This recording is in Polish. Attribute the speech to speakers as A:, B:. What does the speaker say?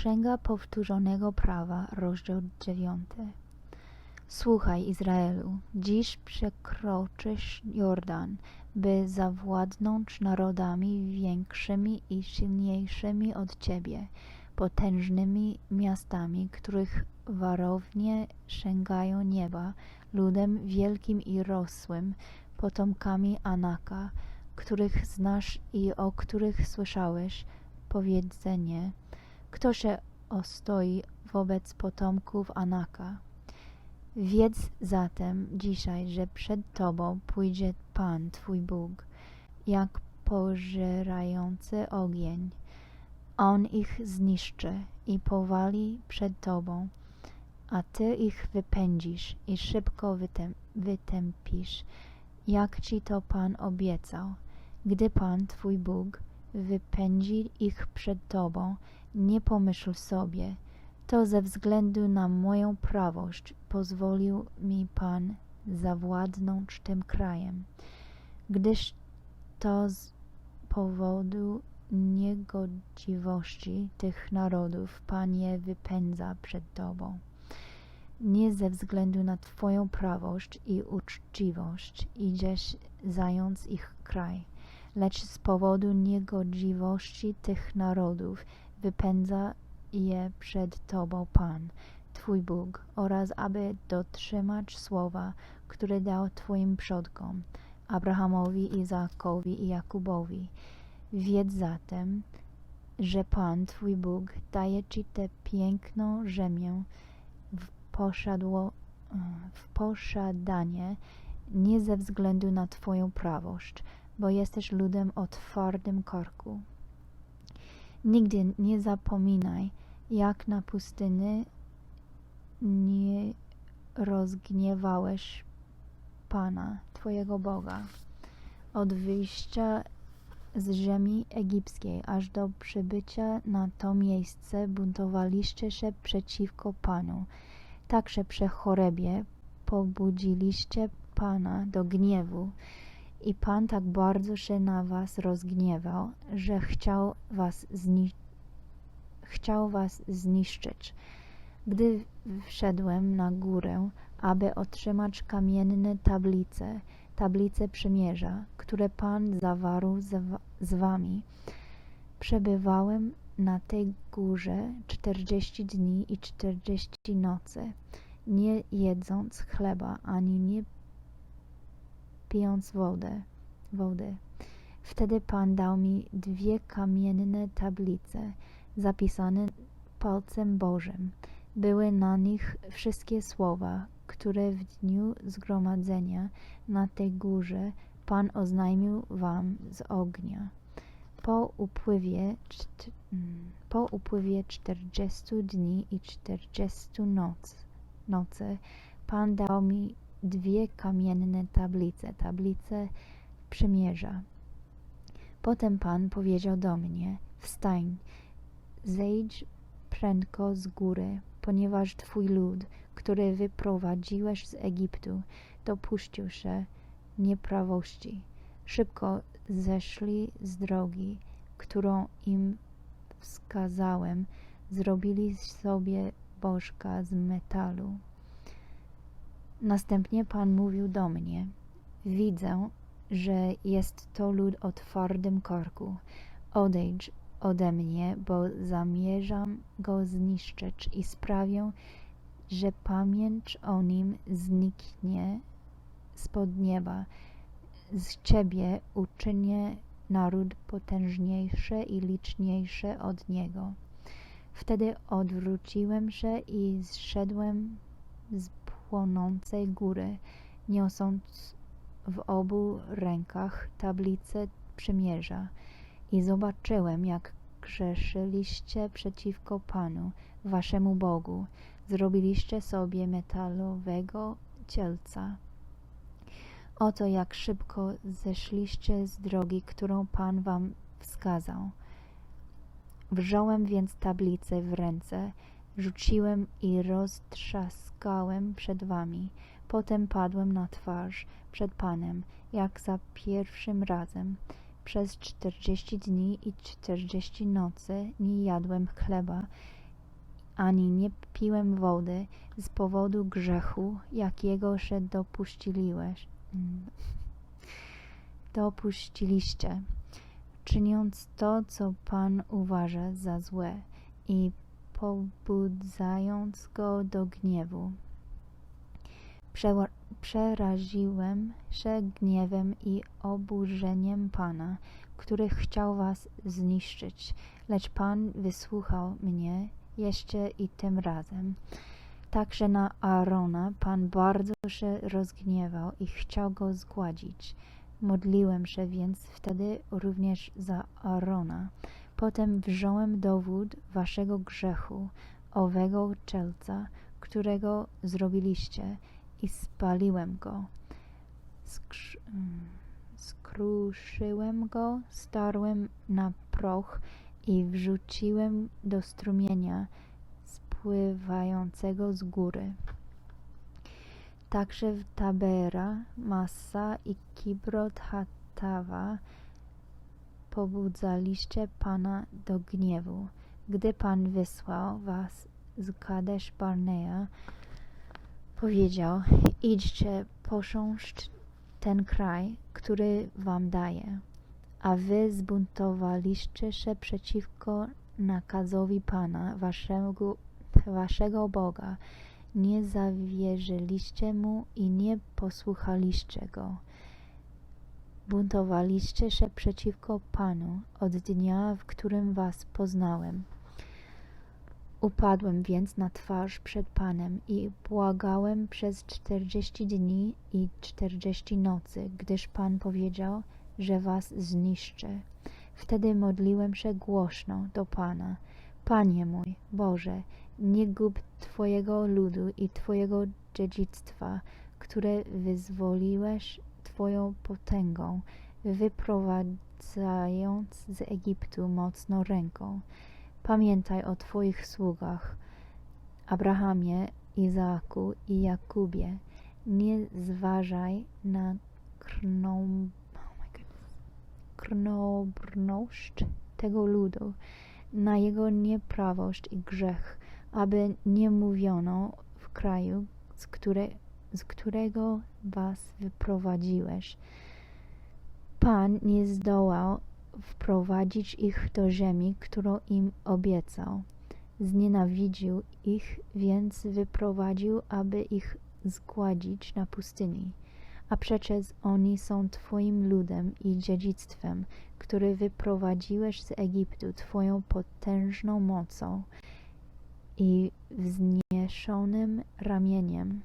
A: Księga Powtórzonego Prawa, rozdział 9. Słuchaj, Izraelu, dziś przekroczysz Jordan, by zawładnąć narodami większymi i silniejszymi od ciebie, potężnymi miastami, których warownie sięgają nieba, ludem wielkim i rosłym, potomkami Anaka, których znasz i o których słyszałeś powiedzenie, kto się ostoi wobec potomków Anaka. Wiedz zatem dzisiaj, że przed Tobą pójdzie Pan, Twój Bóg, jak pożerający ogień. On ich zniszczy i powali przed Tobą, a Ty ich wypędzisz i szybko wytęp wytępisz, jak Ci to Pan obiecał. Gdy Pan, Twój Bóg, wypędzi ich przed Tobą, nie pomyśl sobie, to ze względu na moją prawość pozwolił mi Pan zawładnąć tym krajem, gdyż to z powodu niegodziwości tych narodów Pan je wypędza przed Tobą. Nie ze względu na Twoją prawość i uczciwość idziesz zając ich kraj, lecz z powodu niegodziwości tych narodów wypędza je przed Tobą Pan, Twój Bóg, oraz aby dotrzymać słowa, które dał Twoim przodkom, Abrahamowi, Izaakowi i Jakubowi. Wiedz zatem, że Pan, Twój Bóg, daje Ci tę piękną ziemię w, posiadło, w posiadanie nie ze względu na Twoją prawość, bo jesteś ludem o twardym korku. Nigdy nie zapominaj, jak na pustyni nie rozgniewałeś Pana, Twojego Boga, od wyjścia z ziemi egipskiej aż do przybycia na to miejsce buntowaliście się przeciwko Panu. Także przy chorebie pobudziliście Pana do gniewu i Pan tak bardzo się na was rozgniewał, że chciał was, zni chciał was zniszczyć. Gdy wszedłem na górę, aby otrzymać kamienne tablice, tablice przymierza, które Pan zawarł z, z wami, przebywałem na tej górze czterdzieści dni i czterdzieści nocy, nie jedząc chleba ani nie pijąc wodę, wody. Wtedy Pan dał mi dwie kamienne tablice, zapisane palcem Bożym. Były na nich wszystkie słowa, które w dniu zgromadzenia na tej górze Pan oznajmił wam z ognia. Po upływie, po upływie czterdziestu dni i czterdziestu noc, nocy Pan dał mi dwie kamienne tablice, tablice przymierza. Potem Pan powiedział do mnie: Wstań, zejdź prędko z góry, ponieważ Twój lud, który wyprowadziłeś z Egiptu, dopuścił się nieprawości. Szybko zeszli z drogi, którą im wskazałem, zrobili sobie bożka z metalu. Następnie Pan mówił do mnie: Widzę, że jest to lud o twardym korku. Odejdź ode mnie, bo zamierzam go zniszczyć i sprawię, że pamięć o nim zniknie spod nieba. Z ciebie uczynię naród potężniejszy i liczniejszy od niego. Wtedy odwróciłem się i zszedłem z płonącej góry, niosąc w obu rękach tablicę przymierza. I zobaczyłem, jak grzeszyliście przeciwko Panu, waszemu Bogu. Zrobiliście sobie metalowego cielca. Oto jak szybko zeszliście z drogi, którą Pan wam wskazał. Wziąłem więc tablicę w ręce, rzuciłem i roztrzaskałem przed wami. Potem padłem na twarz przed Panem, jak za pierwszym razem. Przez czterdzieści dni i czterdzieści nocy nie jadłem chleba ani nie piłem wody z powodu grzechu, jakiego się dopuściliłeś, dopuściliście, czyniąc to, co Pan uważa za złe i pobudzając go do gniewu. Przeraziłem się gniewem i oburzeniem Pana, który chciał was zniszczyć, lecz Pan wysłuchał mnie jeszcze i tym razem. Także na Aarona Pan bardzo się rozgniewał i chciał go zgładzić. Modliłem się więc wtedy również za Aarona. Potem wziąłem dowód waszego grzechu, owego czelca, którego zrobiliście i spaliłem go. Skrz- mm, skruszyłem go, starłem na proch i wrzuciłem do strumienia spływającego z góry. Także w Tabera, Massa i Kibrot Hatawa pobudzaliście Pana do gniewu. Gdy Pan wysłał was z Kadesz Barnea, powiedział, idźcie, posząszcz ten kraj, który wam daję. A wy zbuntowaliście się przeciwko nakazowi Pana, waszego, waszego Boga. Nie zawierzyliście Mu i nie posłuchaliście Go. Buntowaliście się przeciwko Panu od dnia, w którym was poznałem. Upadłem więc na twarz przed Panem i błagałem przez czterdzieści dni i czterdzieści nocy, gdyż Pan powiedział, że was zniszczy. Wtedy modliłem się głośno do Pana. Panie mój, Boże, nie gub Twojego ludu i Twojego dziedzictwa, które wyzwoliłeś Twoją potęgą, wyprowadzając z Egiptu mocną ręką. Pamiętaj o Twoich sługach, Abrahamie, Izaaku i Jakubie. Nie zważaj na oh krnąbrność tego ludu, na jego nieprawość i grzech, aby nie mówiono w kraju, z, które, z którego was wyprowadziłeś. Pan nie zdołał wprowadzić ich do ziemi, którą im obiecał. Znienawidził ich, więc wyprowadził, aby ich zgładzić na pustyni. A przecież oni są Twoim ludem i dziedzictwem, który wyprowadziłeś z Egiptu Twoją potężną mocą i wznieszonym ramieniem.